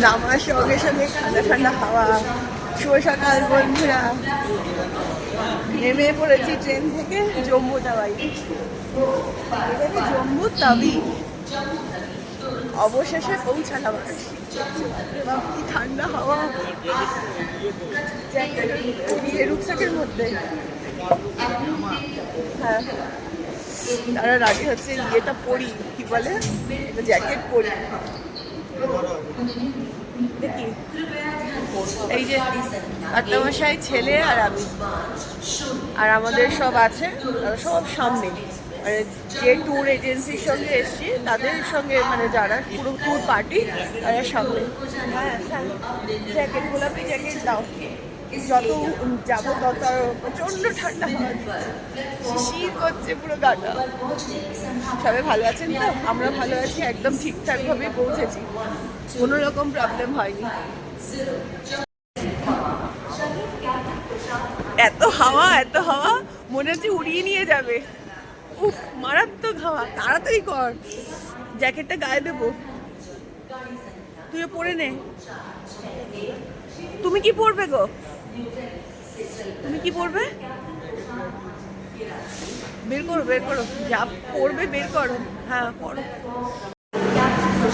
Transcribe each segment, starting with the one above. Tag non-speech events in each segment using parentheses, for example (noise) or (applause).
নামার সঙ্গে সঙ্গে ঠান্ডা ঠান্ডা হাওয়া নেমে পড়েছি ট্রেন থেকে জম্মু অবশেষে পৌঁছালাম কি। ঠান্ডা হাওয়া। রুকসাকের মধ্যে। হ্যাঁ। তারা রাজি হচ্ছে, ইয়েটা পরি, কি বলে? জ্যাকেট পরি। দেখি। এই যে আত্মমশাই ছেলে আর আমি। আর আমাদের সব আছে সব সামনে। মানে যে ট্যুর এজেন্সির সঙ্গে এসছি, তাদের সঙ্গে মানে যারা পুরো ট্যুর পার্টি তারা সামনে। হ্যাঁ জ্যাকেট গোলাপি জ্যাকেট দাও। যত যাব তত প্রচণ্ড ঠান্ডা। শিশির করছে পুরো গাটা। সবাই ভালো আছেন তো? আমরা ভালো আছি, একদম ঠিকঠাকভাবে পৌঁছেছি। কোনো রকম প্রবলেম হয়নি। এত হাওয়া এত হাওয়া, মনে হচ্ছে উড়িয়ে নিয়ে যাবে। উফ, মারাত্মক হাওয়া, তাড়াতাড়ি কর। জ্যাকেটটা গায়ে দেবো। তুইও পরে নে। তুমি কি পরবে গো? তুমি কি পরবে বের করো বের করো। যা পরবে বের করো। হ্যাঁ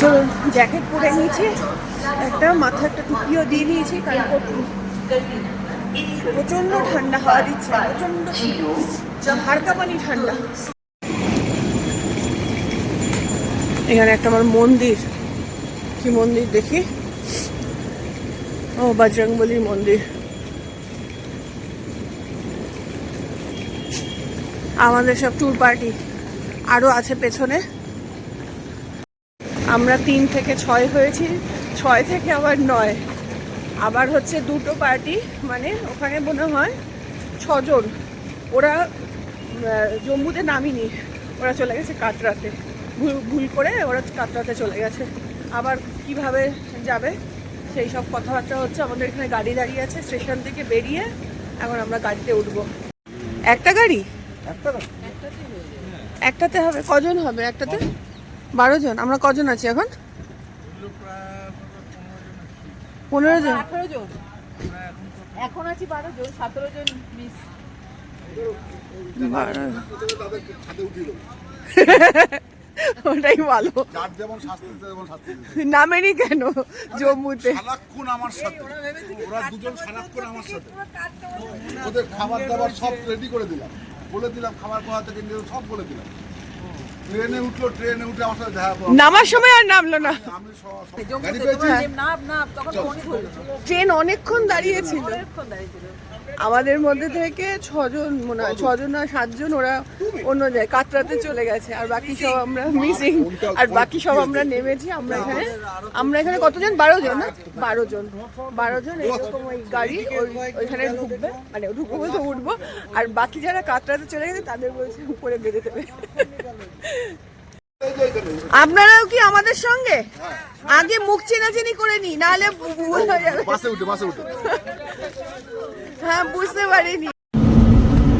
চলুন জ্যাকেট পরে নিয়েছি। একটা মাথা একটা টুপিও দিয়ে নিয়েছি প্রচণ্ড ঠান্ডা, হাওয়া দিচ্ছে প্রচণ্ড হাড়কা পানি ঠান্ডা। এখানে একটা আমার মন্দির। কি মন্দির দেখি? ও, বজরংবলির মন্দির। আমাদের সব ট্যুর পার্টি আরও আছে পেছনে। আমরা তিন থেকে ছয় হয়েছি, ছয় থেকে আবার নয়। আবার হচ্ছে দুটো পার্টি মানে ওখানে মনে হয় ছজন। ওরা জম্মুতে নামিনি। ওরা চলে গেছে কাটরাতে। ভুল ভুল করে ওরা কাটরাতে চলে গেছে। আবার কীভাবে যাবে, সেই সব কথাবার্তা হচ্ছে আমাদের এখানে গাড়ি দাঁড়িয়ে আছে। স্টেশন থেকে বেরিয়ে এখন আমরা গাড়িতে উঠবো। একটা গাড়ি? একটাতে হবে কজন হবে একটাতে? বারো জন আমরা কজন আছি এখন? পনেরো জন। জন। এখন আছি বারো জন সতেরো জন মিস ওটাই ভালো। নামেনি কেন জম্মুতে? সারাক্ষণ আমার সাথে। ওরা দুজন সারাক্ষণ আমার সাথে। ওদের খাবার দাবার সব রেডি করে দিলাম। বলে দিলাম খাবার কোথা থেকে নিয়ে সব বলে দিলাম। ট্রেনে উঠল ট্রেনে উঠে আমার সাথে দেখা। নামার সময় আর নামলো না। ট্রেন অনেকক্ষণ দাঁড়িয়েছিল অনেকক্ষণ দাঁড়িয়েছিল আমাদের মধ্যে থেকে ছজন, মনে হয়, ছজন না সাতজন ওরা অন্য যায় কাতরাতে চলে গেছে। আর বাকি সব আমরা মিসিং আর বাকি সব আমরা নেমেছি, আমরা এখানে আমরা এখানে কতজন? বারো জন না? বারো জন। বারো জন এরকম ওই গাড়ি, ওই, ওইখানে ঢুকবে মানে ঢুকবো বলতে উঠবো। আর বাকি যারা কাতরাতে চলে গেছে, তাদের বলছে উপরে বেঁধে দেবে। আপনারাও কি আমাদের সঙ্গে? আগে মুখ চেনাচেনি করে নি নাহলে বাসে হ্যাঁ বুঝতে পারিনি।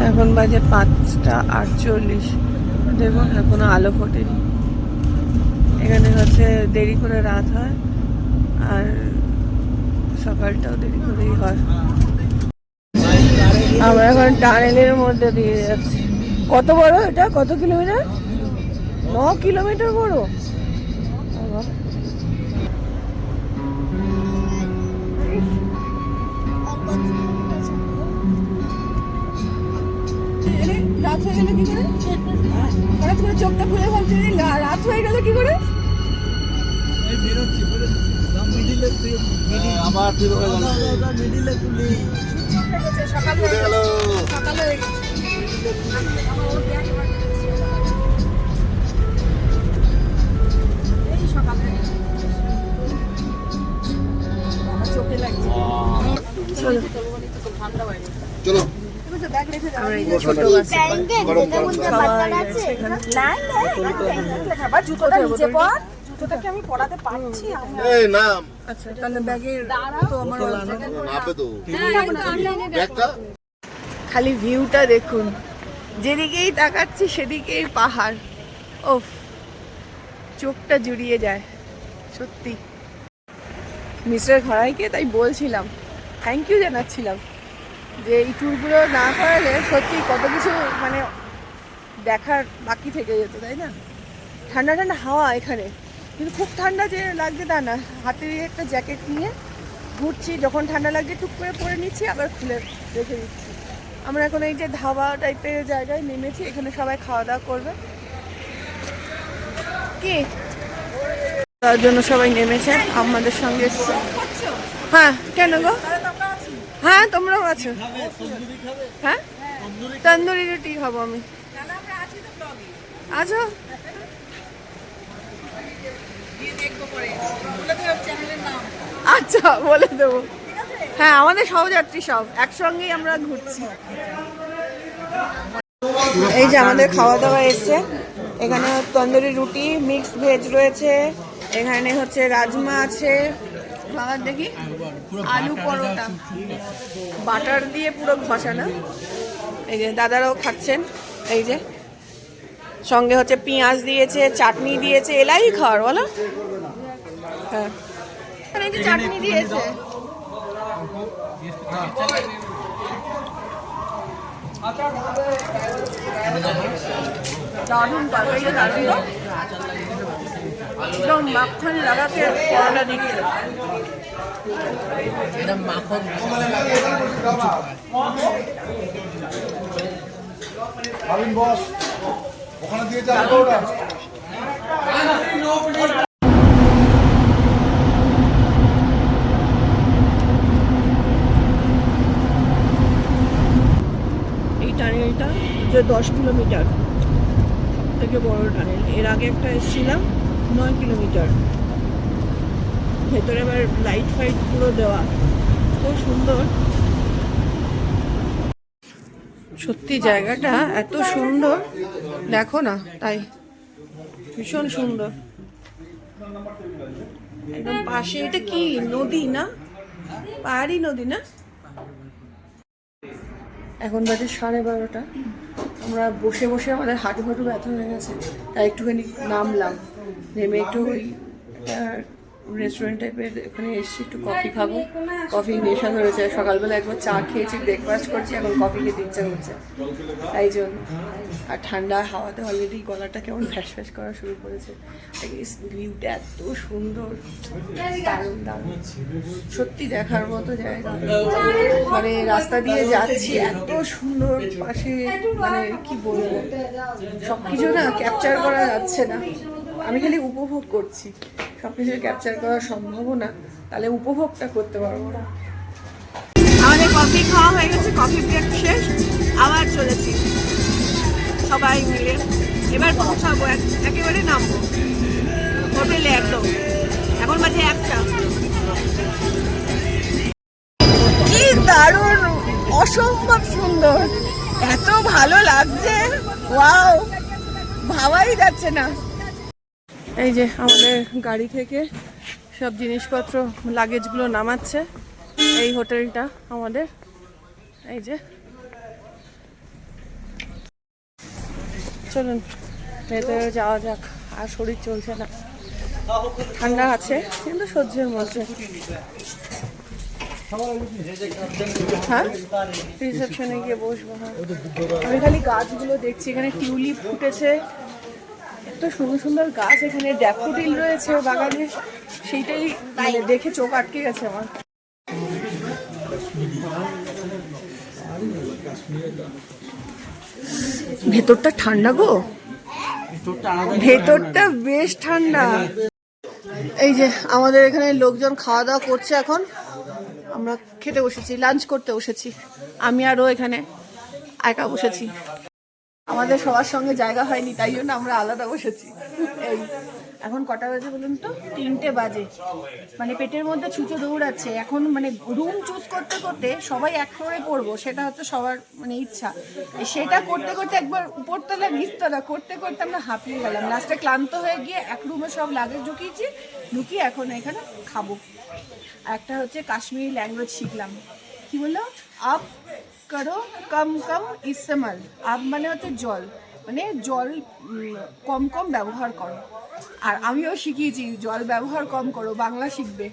এখন বাজে পাঁচটা আটচল্লিশ। দেখুন, এখনও আলো ফোটেনি। এখানে হচ্ছে দেরি করে রাত হয়, আর সকালটাও দেরি করেই হয়। আমরা এখন টানেলের মধ্যে দিয়ে যাচ্ছি। কত বড় এটা? কত কিলোমিটার? ন কিলোমিটার বড়? বাবা। রাত হয়ে গেল কি করে? হঠাৎ করে চোখটা খুলে ভাবছি রাত হয়ে গেল কি করে? আবার বের হয়ে গেল সকাল উঠে গেল। সকাল হয়ে এই সকালে চোখে লাগছে। ঠান্ডা বাইরে চলো। খালি ভিউটা দেখুন। যেদিকেই তাকাচ্ছি সেদিকেই পাহাড়। ওফ, চোখটা জুড়িয়ে যায়, সত্যি। মিস্টার ঘরাইকে তাই বলছিলাম। থ্যাংক ইউ জানাচ্ছিলাম। যে এই ট্যুরগুলো না করালে সত্যি কত কিছু মানে দেখার বাকি থেকে যেত তাই না? ঠান্ডা ঠান্ডা হাওয়া এখানে। কিন্তু খুব ঠান্ডা যে লাগছে তা না। হাতে দিয়ে একটা জ্যাকেট নিয়ে ঘুরছি যখন ঠান্ডা লাগছে টুক করে পরে নিচ্ছি আবার খুলে রেখে দিচ্ছি। আমরা এখন এই যে ধাবা টাইপের জায়গায় নেমেছি এখানে সবাই খাওয়া দাওয়া করবে। কি? তার জন্য সবাই নেমেছে আমাদের সঙ্গে এসছে। হ্যাঁ কেন গো? হ্যাঁ তোমরাও আছো। হ্যাঁ? তন্দুরি রুটি খাব আমি। আছো আচ্ছা বলে দেবো। হ্যাঁ আমাদের সহযাত্রী সব। একসঙ্গেই আমরা ঘুরছি। এই যে আমাদের খাওয়া দাওয়া এসছে। এখানে তন্দুরি রুটি মিক্সড ভেজ রয়েছে। এখানে হচ্ছে রাজমা আছে। বাবা দেখি। আলু পরোটা। বাটার দিয়ে পুরো ঘষা না এই যে দাদারাও খাচ্ছেন। এই যে। সঙ্গে হচ্ছে পেঁয়াজ দিয়েছে চাটনি দিয়েছে এলাই খাওয়ার বলো। হ্যাঁ। চাটনি দিয়েছে। দারুণ তরকারিটা দারুণ তো। একদম মাখন লাগাতে পরোটা দিচ্ছে। ভাবিন বস ওখানে দিয়ে যাব ওটা। এই টানেলটা যে দশ কিলোমিটার থেকে বড় টানেল। এর আগে একটা এসেছিলাম নয় কিলোমিটার। ভেতরে আবার লাইট ফাইট পুরো দেওয়া। খুব সুন্দর। সত্যি জায়গাটা এত সুন্দর। দেখো না, তাই। ভীষণ সুন্দর। একদম পাশে, এটা কি, নদী না? পাহাড়ি নদী না? এখন বাজে সাড়ে বারোটা। আমরা বসে বসে আমাদের হাঁটু হাঁটু ব্যথা হয়ে গেছে, তাই একটুখানি নামলাম। নেমে একটু ওই রেস্টুরেন্ট টাইপের ওখানে এসেছি, একটু কফি খাব। কফি নেশা ধরেছে সকালবেলা একবার চা খেয়েছি ব্রেকফাস্ট করছি, এখন কফি খেতে ইচ্ছা করছে। তাই জন্য। আর ঠান্ডা হাওয়াতে অলরেডি গলাটা কেমন ফ্যাস ফ্যাস করা শুরু করেছে। ভিউটা এত সুন্দর। দারুণ দারুণ। সত্যি দেখার মতো জায়গা। মানে রাস্তা দিয়ে যাচ্ছি, এত সুন্দর পাশে মানে কি বলব? সব কিছু না ক্যাপচার করা যাচ্ছে না। আমি খালি উপভোগ করছি। সবকিছু ক্যাপচার করা সম্ভব না তাহলে উপভোগটা করতে পারব না। আমাদের কফি খাওয়া হয়ে গেছে কফি ব্রেক শেষ আবার চলেছি। সবাই মিলে এবার পৌঁছাবো এক- একেবারে নামবো। হোটেলে একদম। এখন বাজে একটা। কি দারুণ অসম্ভব সুন্দর। এত ভালো লাগছে। ওয়াও ভাবাই যাচ্ছে না। এই যে আমাদের গাড়ি থেকে সব জিনিসপত্র, লাগেজগুলো নামাচ্ছে। এই হোটেলটা আমাদের। এই যে। চলুন, ভেতরে যাওয়া যাক। আর শরীর চলছে না। ঠান্ডা আছে, কিন্তু সহ্যের মধ্যে। হ্যাঁ? রিসেপশনে গিয়ে বসবো হ্যাঁ। আমি খালি গাছগুলো দেখছি। এখানে টিউলিপ ফুটেছে। এত সুন্দর সুন্দর গাছ এখানে, ড্যাফোডিল রয়েছে বাগানে। সেইটাই মানে দেখে চোখ আটকে গেছে আমার। ভেতরটা ঠান্ডা গো? ভেতরটা বেশ ঠান্ডা। এই যে আমাদের এখানে লোকজন খাওয়া দাওয়া করছে এখন। আমরা খেতে বসেছি, লাঞ্চ করতে বসেছি। আমি আরও এখানে, একা বসেছি। আমাদের সবার সঙ্গে জায়গা হয়নি, তাই জন্য আমরা আলাদা বসেছি। এই, এখন কটা বাজে বলুন তো? তিনটে বাজে। মানে পেটের মধ্যে ছুঁচো দৌড়াচ্ছে। এখন মানে রুম চুজ করতে করতে সবাই এক ফ্লোরে পড়ব, সেটা হচ্ছে সবার মানে ইচ্ছা। সেটা করতে করতে একবার উপরতলা নিচতলা করতে করতে আমরা হাঁপিয়ে গেলাম। লাস্টে ক্লান্ত হয়ে গিয়ে এক রুমে সব লাগেজ ঢুকিয়েছি, ঢুকিয়ে এখন এখানে খাব। একটা হচ্ছে কাশ্মীরি ল্যাঙ্গুয়েজ শিখলাম। কি বলল? আপ করো কম কম ইস্তেমাল। আপ মানে হচ্ছে জল। মানে জল কম কম ব্যবহার করো। আর আমিও শিখিয়েছি জল ব্যবহার কম করো বাংলা শিখবে।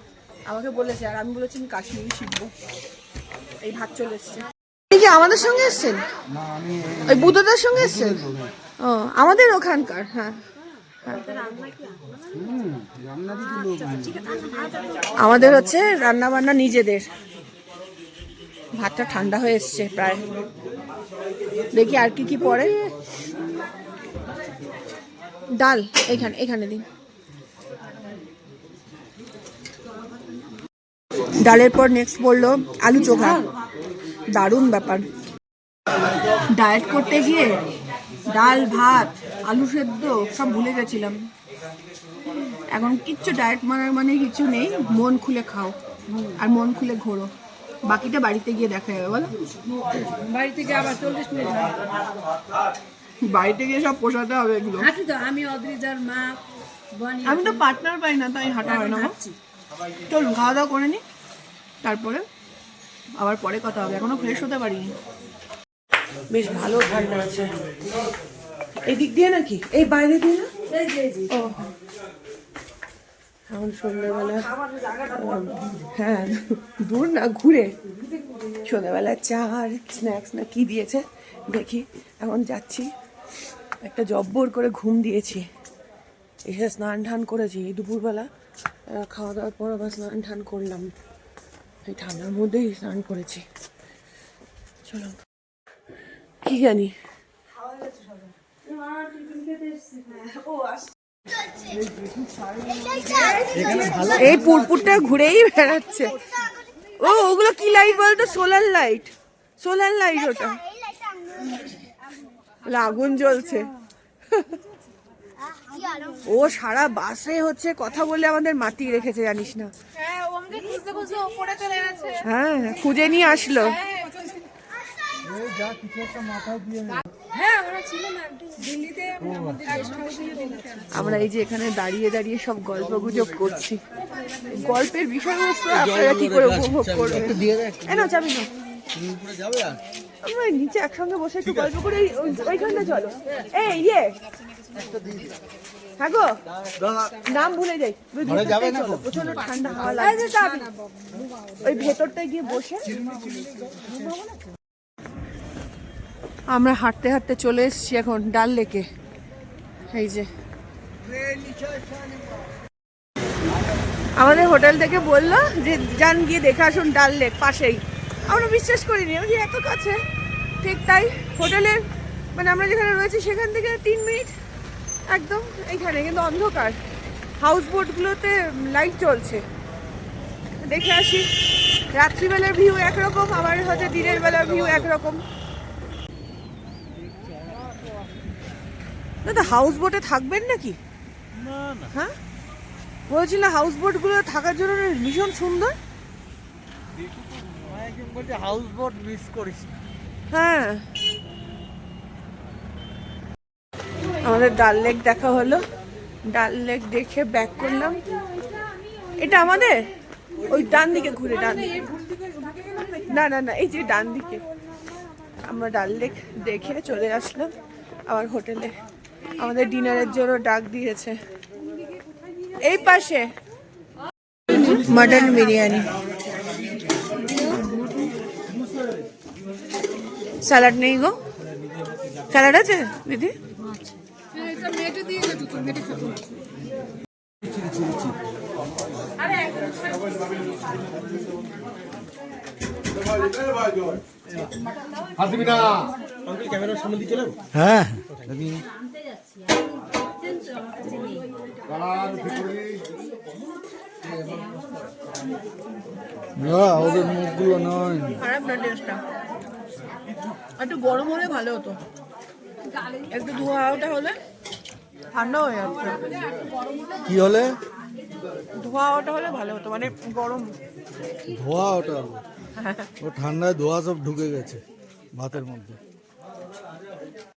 আমাকে বলেছে আর আমি বলেছি আমি কাশ্মীরি শিখব। এই ভাত চলে এসছে। কি আমাদের সঙ্গে এসছেন? ওই বুদ্ধদার সঙ্গে এসছেন? ও আমাদের ওখানকার হ্যাঁ। আমাদের হচ্ছে রান্না বান্না নিজেদের। ভাতটা ঠান্ডা হয়ে এসছে প্রায়। দেখি আর কি কি পড়ে। ডাল, এখানে এখানে দিন। ডালের পর নেক্সট পড়ল আলু চোখা। দারুণ ব্যাপার। ডায়েট করতে গিয়ে ডাল, ভাত, আলু সেদ্ধ সব ভুলে গেছিলাম। এখন কিচ্ছু ডায়েট মানার মানে কিছু নেই, মন খুলে খাও। আর মন খুলে ঘোরো। বাকিটা বাড়িতে গিয়ে দেখা যাবে বলো। বাড়িতে গিয়ে আবার চল্লিশ মিনিট বাড়িতে গিয়ে সব পোষাতে হবে এগুলো। হাঁটি তো আমি অদ্রিজার মা আমি তো পার্টনার পাই না তাই হাঁটা হয় না চলুন খাওয়া দাওয়া করে নি। তারপরে আবার পরে কথা হবে এখনও ফ্রেশ হতে পারিনি। বেশ ভালো ঠান্ডা আছে। এই দিক দিয়ে নাকি? এই বাইরে দিয়ে না? ও। এখন সন্ধ্যাবেলা হ্যাঁ দূর না ঘুরে। সন্ধ্যাবেলা চা আর স্ন্যাক্স না কি দিয়েছে দেখি। এখন যাচ্ছি একটা জব্বর করে ঘুম দিয়েছি। এসে স্নান টান করেছি এই দুপুরবেলা খাওয়া দাওয়ার পর আবার স্নান টান করলাম। এই ঠান্ডার মধ্যেই স্নান করেছি। চলো কি জানি? এই পুরপুরটা ঘুরেই বেড়াচ্ছে। ও ওগুলো কি লাইট বলতো? সোলার লাইট সোলার লাইট ওটা। আগুন জ্বলছে। ও সারা বাসে হচ্ছে কথা বলে আমাদের মাতিয়ে রেখেছে জানিস না। হ্যাঁ খুঁজে নিয়ে আসলো হ্যাঁ ওরা ছিল না দিল্লিতে আমাদের গেস্ট হাউসে আমরা এই যে এখানে দাঁড়িয়ে দাঁড়িয়ে সব গল্প গুজব করছি। গল্পের বিষয়বস্তু আপনারা কি করে উপভোগ করবেন? এনো চাবি না আমরা নিচে একসঙ্গে বসে একটু গল্প করে ওইখানটা চলো। এই ইয়ে। হ্যাঁ গো। নাম ভুলে যাই। প্রচণ্ড ঠান্ডা হাওয়া লাগে ওই ভেতরটায় গিয়ে বসে। আমরা হাঁটতে হাঁটতে চলে এসেছি এখন ডাল লেকে। এই যে। আমাদের হোটেল থেকে বলল যে, যান গিয়ে দেখে আসুন ডাল লেক পাশেই। আমরা বিশ্বাস করিনি, আমি এত কাছে? ঠিক তাই হোটেলের মানে আমরা যেখানে রয়েছি সেখান থেকে তিন মিনিট একদম এইখানে কিন্তু অন্ধকার। হাউস বোটগুলোতে লাইট চলছে। দেখে আসি। রাত্রিবেলার ভিউ একরকম, আবার হচ্ছে দিনের বেলার ভিউ একরকম। দাদা হাউস বোটে থাকবেন নাকি? হ্যাঁ? বলছিল হাউস বোটগুলো থাকার জন্য ভীষণ সুন্দর। হাউস বোট মিস করিস হ্যাঁ। আমাদের ডাল লেক দেখা হলো। ডাল লেক দেখে ব্যাক করলাম। এটা আমাদের? ওই ডান দিকে ঘুরে ডান দিকে। না না না এই যে ডান দিকে। আমরা ডাল লেক দেখে চলে আসলাম আবার হোটেলে আমাদের ডিনারের জন্য ডাক দিয়েছে। এই পাশে মাটন বিরিয়ানি। স্যালাড নেই গো? স্যালাড আছে দিদি? হ্যাঁ। না ওদের মুখগুলো নয়। খারাপ না টেস্টটা একটু গরম হলে ভালো হতো। একটু ধোয়া ওটা হলে ঠান্ডা হয়ে যাচ্ছে। কি হলে? ধোয়া ওটা হলে ভালো হতো মানে গরম। ধোয়া ওটা (laughs) ও ঠান্ডায় ধোয়া সব ঢুকে গেছে ভাতের মধ্যে।